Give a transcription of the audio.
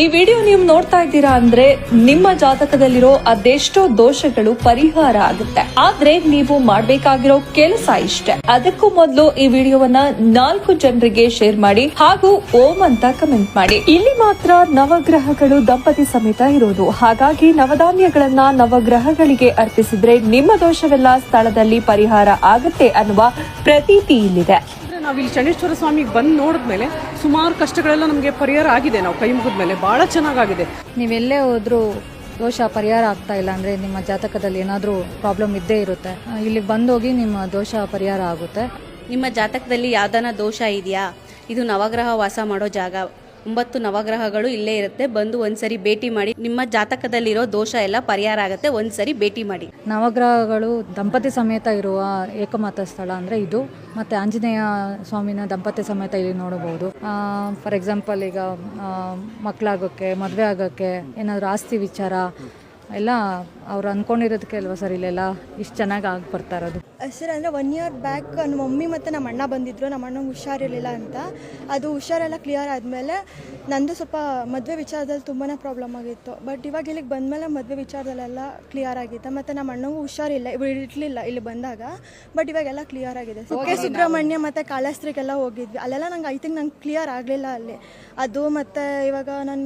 ಈ ವಿಡಿಯೋ ನೀವು ನೋಡ್ತಾ ಇದ್ದೀರಾ ಅಂದ್ರೆ ನಿಮ್ಮ ಜಾತಕದಲ್ಲಿರೋ ಅದೆಷ್ಟೋ ದೋಷಗಳು ಪರಿಹಾರ ಆಗುತ್ತೆ. ಆದ್ರೆ ನೀವು ಮಾಡಬೇಕಾಗಿರೋ ಕೆಲಸ ಇಷ್ಟೇ. ಅದಕ್ಕೂ ಮೊದಲು ಈ ವಿಡಿಯೋವನ್ನ ನಾಲ್ಕು ಜನರಿಗೆ ಶೇರ್ ಮಾಡಿ ಹಾಗೂ ಓಂ ಅಂತ ಕಮೆಂಟ್ ಮಾಡಿ. ಇಲ್ಲಿ ಮಾತ್ರ ನವಗ್ರಹಗಳು ದಂಪತಿ ಸಮೇತ ಇರೋದು. ಹಾಗಾಗಿ ನವಧಾನ್ಯಗಳನ್ನ ನವಗ್ರಹಗಳಿಗೆ ಅರ್ಪಿಸಿದ್ರೆ ನಿಮ್ಮ ದೋಷವೆಲ್ಲ ಸ್ಥಳದಲ್ಲಿ ಪರಿಹಾರ ಆಗುತ್ತೆ ಅನ್ನುವ ಪ್ರತೀತಿ ಇಲ್ಲಿದೆ. ನಾವು ಇಲ್ಲಿ ಚಂಡೇಶ್ವರ ಸ್ವಾಮಿಗೆ ಬಂದು ನೋಡಿದ್ಮೇಲೆ ಸುಮಾರು ಕಷ್ಟಗಳೆಲ್ಲ ನಮಗೆ ಪರಿಹಾರ ಆಗಿದೆ. ನಾವು ಕೈ ಮುಗಿದ ಮೇಲೆ ಭಾಳ ಚೆನ್ನಾಗಾಗಿದೆ. ನೀವೆಲ್ಲೇ ಹೋದರೂ ದೋಷ ಪರಿಹಾರ ಆಗ್ತಾ ಇಲ್ಲ ಅಂದರೆ ನಿಮ್ಮ ಜಾತಕದಲ್ಲಿ ಏನಾದರೂ ಪ್ರಾಬ್ಲಮ್ ಇದ್ದೇ ಇರುತ್ತೆ. ಇಲ್ಲಿ ಬಂದು ಬಂದೋಗಿ ನಿಮ್ಮ ದೋಷ ಪರಿಹಾರ ಆಗುತ್ತೆ. ನಿಮ್ಮ ಜಾತಕದಲ್ಲಿ ಯಾವ್ದಾನ ದೋಷ ಇದೆಯಾ? ಇದು ನವಗ್ರಹ ವಾಸ ಮಾಡೋ ಜಾಗ. ಒಂಬತ್ತು ನವಗ್ರಹಗಳು ಇಲ್ಲೇ ಇರುತ್ತೆ. ಬಂದು ಒಂದ್ಸರಿ ಭೇಟಿ ಮಾಡಿ. ನಿಮ್ಮ ಜಾತಕದಲ್ಲಿರೋ ದೋಷ ಎಲ್ಲ ಪರಿಹಾರ ಆಗುತ್ತೆ. ಒಂದ್ಸರಿ ಭೇಟಿ ಮಾಡಿ. ನವಗ್ರಹಗಳು ದಂಪತಿ ಸಮೇತ ಇರುವ ಏಕಮಾತ ಸ್ಥಳ ಅಂದರೆ ಇದು. ಮತ್ತೆ ಆಂಜನೇಯ ಸ್ವಾಮಿನ ದಂಪತಿ ಸಮೇತ ಇಲ್ಲಿ ನೋಡಬಹುದು. ಫಾರ್ ಎಕ್ಸಾಂಪಲ್ ಈಗ ಮಕ್ಕಳಾಗೋಕ್ಕೆ ಮದುವೆ ಆಗೋಕ್ಕೆ ಏನಾದರೂ ಆಸ್ತಿ ವಿಚಾರ, ಎಲ್ಲ ಅವ್ರು ಅಂದ್ಕೊಂಡಿರೋದಕ್ಕೆ ಅಲ್ವಾ ಸರ್ ಇಲ್ಲೆಲ್ಲ ಇಷ್ಟು ಚೆನ್ನಾಗಿ ಆಗಿ ಬರ್ತಾ ಇರೋದು. ಸರ್ ಅಂದರೆ ಒನ್ ಇಯರ್ ಬ್ಯಾಕ್ ನಮ್ಮ ಮಮ್ಮಿ ಮತ್ತು ನಮ್ಮ ಅಣ್ಣ ಬಂದಿದ್ದರು ನಮ್ಮ ಅಣ್ಣಂಗೆ ಹುಷಾರಿರಲಿಲ್ಲ ಅಂತ. ಅದು ಹುಷಾರೆಲ್ಲ ಕ್ಲಿಯರ್ ಆದಮೇಲೆ ನಂದು ಸ್ವಲ್ಪ ಮದುವೆ ವಿಚಾರದಲ್ಲಿ ತುಂಬಾ ಪ್ರಾಬ್ಲಮ್ ಆಗಿತ್ತು. ಬಟ್ ಇವಾಗ ಇಲ್ಲಿಗೆ ಬಂದಮೇಲೆ ಮದುವೆ ವಿಚಾರದಲ್ಲೆಲ್ಲ ಕ್ಲಿಯರ್ ಆಗಿತ್ತು. ಮತ್ತು ನಮ್ಮ ಅಣ್ಣಂಗೂ ಹುಷಾರಿಲ್ಲ ಇವ್ರು ಇರಲಿಲ್ಲ ಇಲ್ಲಿ ಬಂದಾಗ. ಬಟ್ ಇವಾಗೆಲ್ಲ ಕ್ಲಿಯರ್ ಆಗಿದೆ. ಕೆ ಸುಬ್ರಹ್ಮಣ್ಯ ಮತ್ತು ಕಾಳಸ್ತ್ರಿಗೆಲ್ಲ ಹೋಗಿದ್ವಿ. ಅಲ್ಲೆಲ್ಲ ನಂಗೆ ಐ ಥಿಂಕ್ ನಂಗೆ ಕ್ಲಿಯರ್ ಆಗಲಿಲ್ಲ ಅಲ್ಲಿ. ಅದು ಮತ್ತು ಇವಾಗ ನಾನು